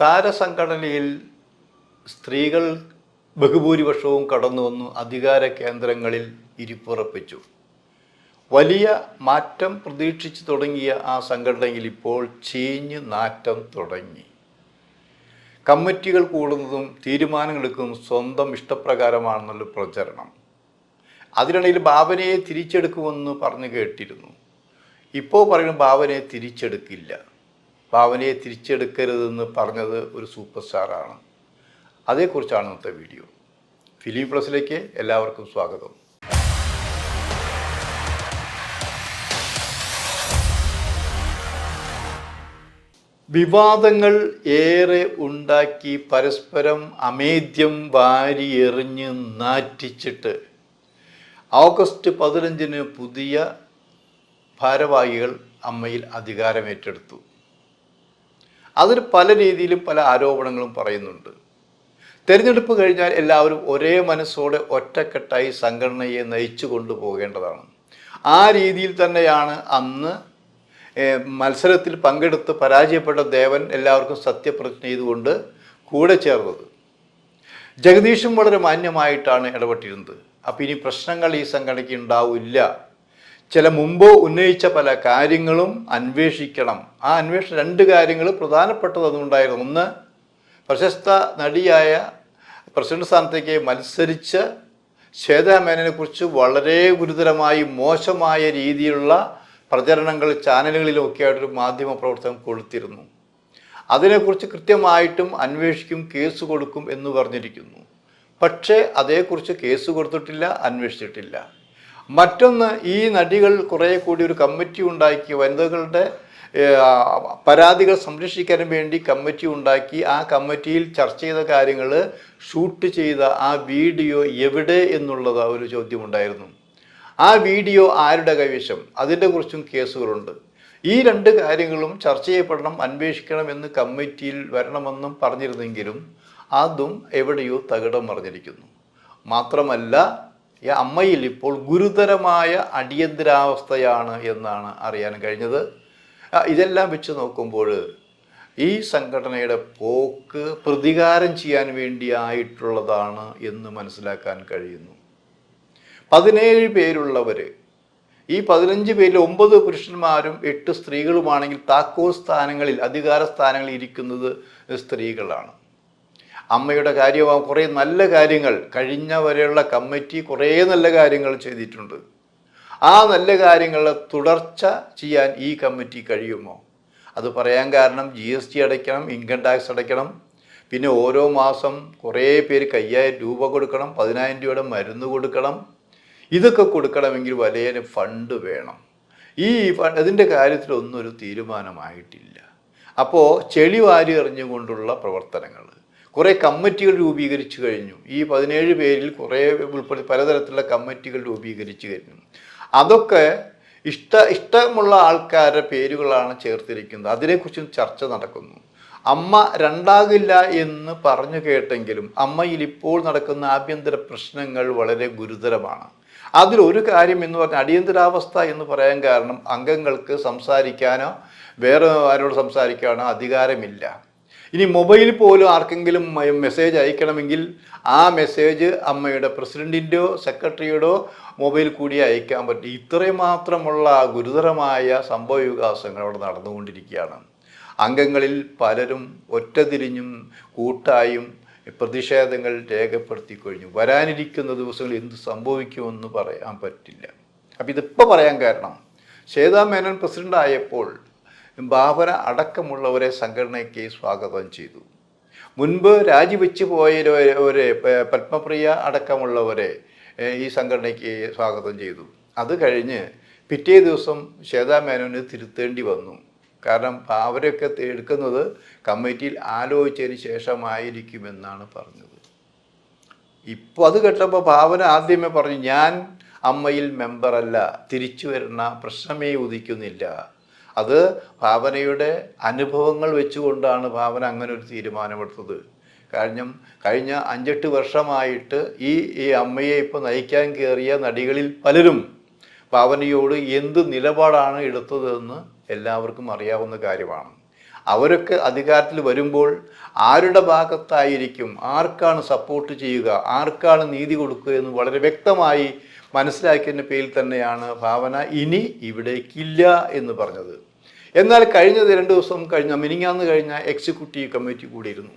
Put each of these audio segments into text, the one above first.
താരസംഘടനയിൽ സ്ത്രീകൾ ബഹുഭൂരിപക്ഷവും കടന്നു വന്നു അധികാര കേന്ദ്രങ്ങളിൽ ഇരിപ്പുറപ്പിച്ചു. വലിയ മാറ്റം പ്രതീക്ഷിച്ചു തുടങ്ങിയ ആ സംഘടനയിൽ ഇപ്പോൾ ചീഞ്ഞ് നാറ്റം തുടങ്ങി. കമ്മിറ്റികൾ കൂടുന്നതും തീരുമാനങ്ങളെടുക്കുന്നതും സ്വന്തം ഇഷ്ടപ്രകാരമാണെന്നുള്ള പ്രചരണം. അതിനിടയിൽ ഭാവനയെ തിരിച്ചെടുക്കുമെന്ന് പറഞ്ഞു കേട്ടിരുന്നു. ഇപ്പോൾ പറയുന്ന ഭാവനയെ തിരിച്ചെടുക്കില്ല. ഭാവനയെ തിരിച്ചെടുക്കരുതെന്ന് പറഞ്ഞത് ഒരു സൂപ്പർ സ്റ്റാറാണ്. അതേക്കുറിച്ചാണ് ഇന്നത്തെ വീഡിയോ. ഫിലിം പ്ലസിലേക്ക് എല്ലാവർക്കും സ്വാഗതം. വിവാദങ്ങൾ ഏറെ ഉണ്ടാക്കി പരസ്പരം അമേദ്യം വാരി എറിഞ്ഞ് നാറ്റിച്ചിട്ട് ഓഗസ്റ്റ് പതിനഞ്ചിന് പുതിയ ഭാരവാഹികൾ അമ്മയിൽ അധികാരമേറ്റെടുത്തു. അതിന് പല രീതിയിലും പല ആരോപണങ്ങളും പറയുന്നുണ്ട്. തെരഞ്ഞെടുപ്പ് കഴിഞ്ഞാൽ എല്ലാവരും ഒരേ മനസ്സോടെ ഒറ്റക്കെട്ടായി സംഘടനയെ നയിച്ചു കൊണ്ടുപോകേണ്ടതാണ്. ആ രീതിയിൽ തന്നെയാണ് അന്ന് മത്സരത്തിൽ പങ്കെടുത്ത് പരാജയപ്പെട്ട ദേവൻ എല്ലാവർക്കും സത്യപ്രതിജ്ഞ ചെയ്തുകൊണ്ട് കൂടെ ചേർന്നത്. ജഗദീഷും വളരെ മാന്യമായിട്ടാണ് ഇടപെട്ടിരുന്നത്. അപ്പോൾ ഇനി പ്രശ്നങ്ങൾ ഈ സംഘടനയ്ക്ക് ഉണ്ടാവില്ല. ചില മുമ്പ് ഉന്നയിച്ച പല കാര്യങ്ങളും അന്വേഷിക്കണം. ആ അന്വേഷണം രണ്ട് കാര്യങ്ങൾ പ്രധാനപ്പെട്ടത് അതുകൊണ്ടായിരുന്നു. ഒന്ന് പ്രശസ്ത നടിയായ പ്രസിഡന്റ് സ്ഥാനത്തേക്ക് മത്സരിച്ച് ശ്വേതാ മേനനെ കുറിച്ച് വളരെ ഗുരുതരമായി മോശമായ രീതിയിലുള്ള പ്രചരണങ്ങൾ ചാനലുകളിലൊക്കെ ആയിട്ടൊരു മാധ്യമ പ്രവർത്തനം കൊടുത്തിരുന്നു. അതിനെക്കുറിച്ച് കൃത്യമായിട്ടും അന്വേഷിക്കും കേസ് കൊടുക്കും എന്ന് പറഞ്ഞിരിക്കുന്നു. പക്ഷേ അതേക്കുറിച്ച് കേസ് കൊടുത്തിട്ടില്ല അന്വേഷിച്ചിട്ടില്ല. മറ്റൊന്ന് ഈ നടികൾ കുറേ കൂടി ഒരു കമ്മിറ്റി ഉണ്ടാക്കി വനിതകളുടെ പരാതികൾ സംരക്ഷിക്കാൻ വേണ്ടി കമ്മിറ്റി ഉണ്ടാക്കി. ആ കമ്മിറ്റിയിൽ ചർച്ച ചെയ്ത കാര്യങ്ങൾ ഷൂട്ട് ചെയ്ത ആ വീഡിയോ എവിടെ എന്നുള്ളത് ഒരു ചോദ്യമുണ്ടായിരുന്നു. ആ വീഡിയോ ആരുടെ കൈവശം? അതിന്റെ കുറിച്ചും കേസുകളുണ്ട്. ഈ രണ്ട് കാര്യങ്ങളും ചർച്ച ചെയ്യപ്പെടണം അന്വേഷിക്കണം എന്ന് കമ്മിറ്റിയിൽ വരണമെന്നും പറഞ്ഞിരുന്നെങ്കിലും അതും എവിടെയോ തകിടം മറിഞ്ഞിരിക്കുന്നു. മാത്രമല്ല ഈ അമ്മയിൽ ഇപ്പോൾ ഗുരുതരമായ അടിയന്തരാവസ്ഥയാണ് എന്നാണ് അറിയാൻ കഴിഞ്ഞത്. ഇതെല്ലാം വെച്ച് നോക്കുമ്പോൾ ഈ സംഘടനയുടെ പോക്ക് പ്രതികാരം ചെയ്യാൻ വേണ്ടിയായിട്ടുള്ളതാണ് എന്ന് മനസ്സിലാക്കാൻ കഴിയുന്നു. പതിനേഴ് പേരുള്ളവർ ഈ പതിനഞ്ച് പേരിൽ ഒമ്പത് പുരുഷന്മാരും എട്ട് സ്ത്രീകളുമാണെങ്കിൽ താക്കോൽ സ്ഥാനങ്ങളിൽ അധികാര സ്ഥാനങ്ങളിൽ ഇരിക്കുന്നത് സ്ത്രീകളാണ്. അമ്മയുടെ കാര്യമാ കുറേ നല്ല കാര്യങ്ങൾ കഴിഞ്ഞ വരെയുള്ള കമ്മിറ്റി കുറേ നല്ല കാര്യങ്ങൾ ചെയ്തിട്ടുണ്ട്. ആ നല്ല കാര്യങ്ങൾ തുടർച്ച ചെയ്യാൻ ഈ കമ്മിറ്റി കഴിയുമോ? അത് പറയാൻ കാരണം ജി എസ് ടി അടയ്ക്കണം ഇൻകം ടാക്സ് അടയ്ക്കണം. പിന്നെ ഓരോ മാസം കുറേ പേര് കയ്യായിരം രൂപ കൊടുക്കണം പതിനായിരം രൂപയുടെ മരുന്ന് കൊടുക്കണം. ഇതൊക്കെ കൊടുക്കണമെങ്കിൽ വലിയ ഫണ്ട് വേണം. ഈ അതിന്റെ കാര്യത്തിലൊന്നും ഒരു തീരുമാനമായിട്ടില്ല. അപ്പോൾ ചെളി വാരി എറിഞ്ഞുകൊണ്ടുള്ള പ്രവർത്തനങ്ങൾ. കുറേ കമ്മിറ്റികൾ രൂപീകരിച്ചു കഴിഞ്ഞു. ഈ പതിനേഴ് പേരിൽ കുറേ ഉൾപ്പെടുത്തി പലതരത്തിലുള്ള കമ്മിറ്റികൾ രൂപീകരിച്ചു കഴിഞ്ഞു. അതൊക്കെ ഇഷ്ട ഇഷ്ടമുള്ള ആൾക്കാരുടെ പേരുകളാണ് ചേർത്തിരിക്കുന്നത്. അതിനെക്കുറിച്ചും ചർച്ച നടക്കുന്നു. അമ്മ രണ്ടാകില്ല എന്ന് പറഞ്ഞു കേട്ടെങ്കിലും അമ്മയിൽ ഇപ്പോൾ നടക്കുന്ന ആഭ്യന്തര പ്രശ്നങ്ങൾ വളരെ ഗുരുതരമാണ്. അതിലൊരു കാര്യം എന്ന് പറഞ്ഞാൽ അടിയന്തരാവസ്ഥ എന്ന് പറയാൻ കാരണം അംഗങ്ങൾക്ക് സംസാരിക്കാനോ വേറെ ആരോട് സംസാരിക്കാനോ അധികാരമില്ല. ഇനി മൊബൈൽ പോലും ആർക്കെങ്കിലും മെസ്സേജ് അയക്കണമെങ്കിൽ ആ മെസ്സേജ് അമ്മയുടെ പ്രസിഡന്റിന്റെയോ സെക്രട്ടറിയുടെയോ മൊബൈൽ കൂടി അയക്കാൻ പറ്റും. ഇത്രയും മാത്രമുള്ള ഗുരുതരമായ സംഭവ വികാസങ്ങൾ അവിടെ നടന്നുകൊണ്ടിരിക്കുകയാണ്. അംഗങ്ങളിൽ പലരും ഒറ്റതിരിഞ്ഞും കൂട്ടായും പ്രതിഷേധങ്ങൾ രേഖപ്പെടുത്തി കഴിഞ്ഞു. വരാനിരിക്കുന്ന ദിവസങ്ങളിൽ എന്ത് സംഭവിക്കുമെന്ന് പറയാൻ പറ്റില്ല. അപ്പം ഇതിപ്പോൾ പറയാൻ കാരണം ശ്വേതാ മേനോൻ പ്രസിഡന്റ് ആയപ്പോൾ ഭാവന അടക്കമുള്ളവരെ സംഘടനയ്ക്ക് സ്വാഗതം ചെയ്തു. മുൻപ് രാജിവെച്ച് പോയവരെ പത്മപ്രിയ അടക്കമുള്ളവരെ ഈ സംഘടനയ്ക്ക് സ്വാഗതം ചെയ്തു. അത് കഴിഞ്ഞ് പിറ്റേ ദിവസം ശ്വേതാ മേനോന് തിരുത്തേണ്ടി വന്നു. കാരണം അവരൊക്കെ എടുക്കുന്നത് കമ്മിറ്റിയിൽ ആലോചിച്ചതിന് ശേഷമായിരിക്കുമെന്നാണ് പറഞ്ഞത്. ഇപ്പോൾ അത് കേട്ടപ്പോൾ ഭാവന ആദ്യമേ പറഞ്ഞു ഞാൻ അമ്മയിൽ മെമ്പറല്ല തിരിച്ചു വരുന്ന പ്രശ്നമേ ഉദിക്കുന്നില്ല. അത് ഭാവനയുടെ അനുഭവങ്ങൾ വെച്ചുകൊണ്ടാണ് ഭാവന അങ്ങനെ ഒരു തീരുമാനമെടുത്തത്. കാരണം കഴിഞ്ഞ അഞ്ചെട്ട് വർഷമായിട്ട് ഈ ഈ അമ്മയെ ഇപ്പോൾ നയിക്കാൻ കയറിയ നടികളിൽ പലരും ഭാവനയോട് എന്ത് നിലപാടാണ് എടുത്തതെന്ന് എല്ലാവർക്കും അറിയാവുന്ന കാര്യമാണ്. അവരൊക്കെ അധികാരത്തിൽ വരുമ്പോൾ ആരുടെ ഭാഗത്തായിരിക്കും ആർക്കാണ് സപ്പോർട്ട് ചെയ്യുക ആർക്കാണ് നീതി കൊടുക്കുക എന്ന് വളരെ വ്യക്തമായി മനസ്സിലാക്കിയതിന്റെ പേരിൽ തന്നെയാണ് ഭാവന ഇനി ഇവിടേക്കില്ല എന്ന് പറഞ്ഞത്. എന്നാൽ കഴിഞ്ഞ രണ്ട് ദിവസം കഴിഞ്ഞ മിനിങ്ങാന്ന് കഴിഞ്ഞ എക്സിക്യൂട്ടീവ് കമ്മിറ്റി കൂടിയിരുന്നു.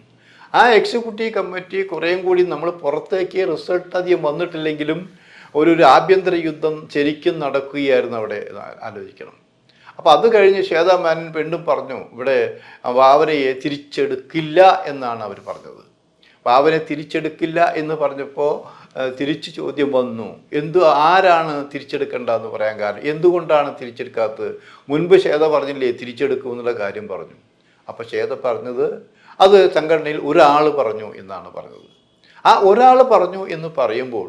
ആ എക്സിക്യൂട്ടീവ് കമ്മിറ്റി കുറേയും കൂടി നമ്മൾ പുറത്തേക്ക് റിസൾട്ട് അധികം വന്നിട്ടില്ലെങ്കിലും ഒരു ഒരു ആഭ്യന്തര യുദ്ധം ശരിക്കും നടക്കുകയായിരുന്നു അവിടെ ആലോചിക്കണം. അപ്പോൾ അത് കഴിഞ്ഞ് ശ്വേതാ മേനൻ വീണ്ടും പറഞ്ഞു ഇവിടെ വാവനയെ തിരിച്ചെടുക്കില്ല എന്നാണ് അവർ പറഞ്ഞത്. വാവനെ തിരിച്ചെടുക്കില്ല എന്ന് പറഞ്ഞപ്പോൾ തിരിച്ചു ചോദ്യം വന്നു. എന്തു ആരാണ് തിരിച്ചെടുക്കേണ്ടതെന്ന് പറയാൻ കാരണം? എന്തുകൊണ്ടാണ് തിരിച്ചെടുക്കാത്തത്? മുൻപ് ശ്വേത പറഞ്ഞില്ലേ തിരിച്ചെടുക്കും എന്നുള്ള കാര്യം പറഞ്ഞു. അപ്പോൾ ശ്വേത പറഞ്ഞത് അത് സംഘടനയിൽ ഒരാൾ പറഞ്ഞു എന്നാണ് പറഞ്ഞത്. ആ ഒരാൾ പറഞ്ഞു എന്ന് പറയുമ്പോൾ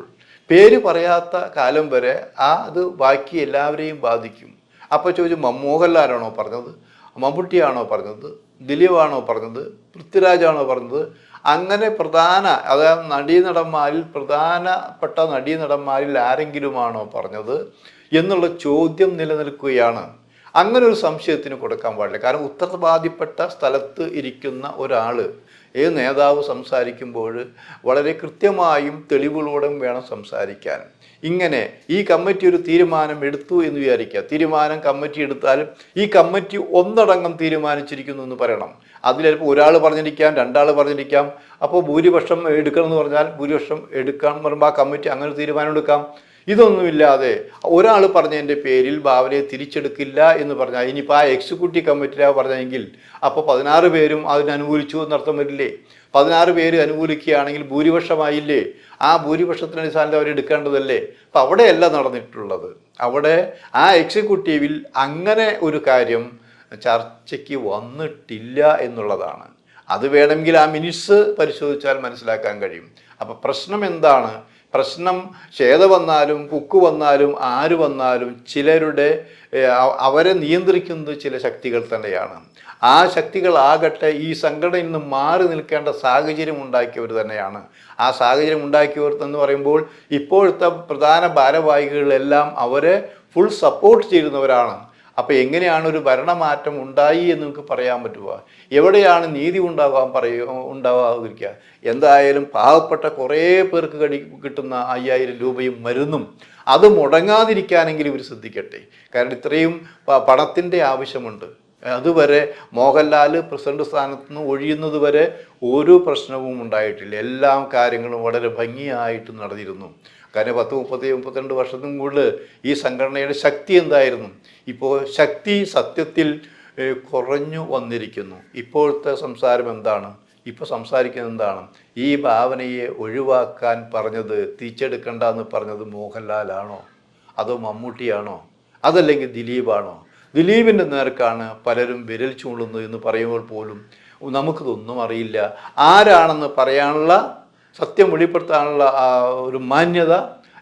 പേര് പറയാത്ത കാലം വരെ ആ അത് ബാക്കി എല്ലാവരെയും ബാധിക്കും. അപ്പോൾ ചോദിച്ചു മോഹൻലാലാണോ പറഞ്ഞത്? മമ്മൂട്ടിയാണോ പറഞ്ഞത്? ദിലീപാണോ പറഞ്ഞത്? പൃഥ്വിരാജാണോ പറഞ്ഞത്? അങ്ങനെ പ്രധാന അതായത് നടീനടന്മാരിൽ പ്രധാനപ്പെട്ട നടീനടന്മാരിൽ ആരെങ്കിലുമാണോ പറഞ്ഞത് എന്നുള്ള ചോദ്യം നിലനിൽക്കുകയാണ്. അങ്ങനെ ഒരു സംശയത്തിന് കൊടുക്കാൻ പാടില്ല. കാരണം ഉത്തരവാദിപ്പെട്ട സ്ഥലത്ത് ഇരിക്കുന്ന ഒരാൾ ഏത് നേതാവ് സംസാരിക്കുമ്പോൾ വളരെ കൃത്യമായും തെളിവുകളോടും വേണം സംസാരിക്കാൻ. ഇങ്ങനെ ഈ കമ്മിറ്റി ഒരു തീരുമാനം എടുത്തു എന്ന് വിചാരിക്കുക. തീരുമാനം കമ്മിറ്റി എടുത്താലും ഈ കമ്മിറ്റി ഒന്നടങ്കം തീരുമാനിച്ചിരിക്കുന്നു എന്ന് പറയണം. അതിൽ ചിലപ്പോൾ ഒരാൾ പറഞ്ഞിരിക്കാം രണ്ടാൾ പറഞ്ഞിരിക്കാം. അപ്പോൾ ഭൂരിപക്ഷം എടുക്കണം എന്ന് പറഞ്ഞാൽ ഭൂരിപക്ഷം എടുക്കാൻ പറയുമ്പോൾ ആ കമ്മിറ്റി അങ്ങനെ തീരുമാനം എടുക്കാം. ഇതൊന്നുമില്ലാതെ ഒരാൾ പറഞ്ഞതിന്റെ പേരിൽ ഭാവനയെ തിരിച്ചെടുക്കില്ല എന്ന് പറഞ്ഞാൽ ഇനിയിപ്പോൾ ആ എക്സിക്യൂട്ടീവ് കമ്മിറ്റിയിലാണ് പറഞ്ഞെങ്കിൽ അപ്പോൾ പതിനാറ് പേരും അതിനനുകൂലിച്ചു എന്നർത്ഥം വരില്ലേ? പതിനാറ് പേര് അനുകൂലിക്കുകയാണെങ്കിൽ ഭൂരിപക്ഷമായില്ലേ? ആ ഭൂരിപക്ഷത്തിന് അടിസ്ഥാനത്തിൽ അവർ എടുക്കേണ്ടതല്ലേ? അപ്പം അവിടെയല്ല നടന്നിട്ടുള്ളത്. അവിടെ ആ എക്സിക്യൂട്ടീവിൽ അങ്ങനെ ഒരു കാര്യം ചർച്ചയ്ക്ക് വന്നിട്ടില്ല എന്നുള്ളതാണ്. അത് വേണമെങ്കിൽ ആ മിനിറ്റ്സ് പരിശോധിച്ചാൽ മനസ്സിലാക്കാൻ കഴിയും. അപ്പം പ്രശ്നം എന്താണ്? പ്രശ്നം ഛേദ വന്നാലും കുക്ക് വന്നാലും ആര് വന്നാലും ചിലരുടെ അവരെ നിയന്ത്രിക്കുന്നത് ചില ശക്തികൾ തന്നെയാണ്. ആ ശക്തികളാകട്ടെ ഈ സംഘടനയിൽ നിന്ന് മാറി നിൽക്കേണ്ട സാഹചര്യം ഉണ്ടാക്കിയവർ തന്നെയാണ്. ആ സാഹചര്യം ഉണ്ടാക്കിയവർ എന്ന് പറയുമ്പോൾ ഇപ്പോഴത്തെ പ്രധാന ഭാരവാഹികളെല്ലാം അവരെ ഫുൾ സപ്പോർട്ട് ചെയ്യുന്നവരാണ്. അപ്പോൾ എങ്ങനെയാണ് ഒരു ഭരണമാറ്റം ഉണ്ടായി എന്ന് നമുക്ക് പറയാൻ പറ്റുക എവിടെയാണ് നീതി ഉണ്ടാകാൻ പറയുക ഉണ്ടാകാതിരിക്കുക എന്തായാലും പാവപ്പെട്ട കുറേ പേർക്ക് കടി കിട്ടുന്ന അയ്യായിരം രൂപയും മരുന്നും അത് മുടങ്ങാതിരിക്കാനെങ്കിലും ഇവർ ശ്രദ്ധിക്കട്ടെ. കാരണം ഇത്രയും പണത്തിന്റെ ആവശ്യമുണ്ട്. അതുവരെ മോഹൻലാൽ പ്രസിഡന്റ് സ്ഥാനത്ത് നിന്ന് ഒഴിയുന്നത് വരെ ഒരു പ്രശ്നവും ഉണ്ടായിട്ടില്ല. എല്ലാ കാര്യങ്ങളും വളരെ ഭംഗിയായിട്ട് നടന്നിരുന്നു. കാരണം പത്ത് മുപ്പത്തി മുപ്പത്തിരണ്ട് വർഷത്തിനും കൂടുതൽ ഈ സംഘടനയുടെ ശക്തി എന്തായിരുന്നു? ഇപ്പോൾ ശക്തി സത്യത്തിൽ കുറഞ്ഞു വന്നിരിക്കുന്നു. ഇപ്പോഴത്തെ സംസാരം എന്താണ്? ഇപ്പോൾ സംസാരിക്കുന്നത് എന്താണ്? ഈ ഭാവനയെ ഒഴിവാക്കാൻ പറഞ്ഞത് തിരിച്ചെടുക്കണ്ട എന്ന് പറഞ്ഞത് മോഹൻലാലാണോ? അതോ മമ്മൂട്ടിയാണോ? അതല്ലെങ്കിൽ ദിലീപാണോ? ദിലീപിന്റെ നേർക്കാണ് പലരും വിരൽ ചൂണ്ടുന്നത് എന്ന് പറയുമ്പോൾ പോലും നമുക്കിതൊന്നും അറിയില്ല. ആരാണെന്ന് പറയാനുള്ള സത്യം വെളിപ്പെടുത്താനുള്ള ആ ഒരു മാന്യത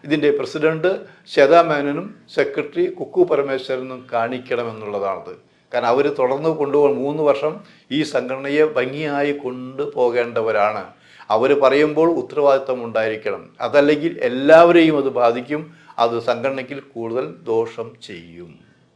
ഇതിന്റെ പ്രസിഡന്റ് ശ്വേതാ മേനനും സെക്രട്ടറി കുക്കു പരമേശ്വരനും കാണിക്കണമെന്നുള്ളതാണത്. കാരണം അവർ തുടർന്ന് കൊണ്ടുപോകാൻ മൂന്ന് വർഷം ഈ സംഘടനയെ ഭംഗിയായി കൊണ്ടുപോകേണ്ടവരാണ് അവർ പറയുമ്പോൾ ഉത്തരവാദിത്തം ഉണ്ടായിരിക്കണം. അതല്ലെങ്കിൽ എല്ലാവരെയും അത് ബാധിക്കും. അത് സംഘടനയ്ക്ക് കൂടുതൽ ദോഷം ചെയ്യും.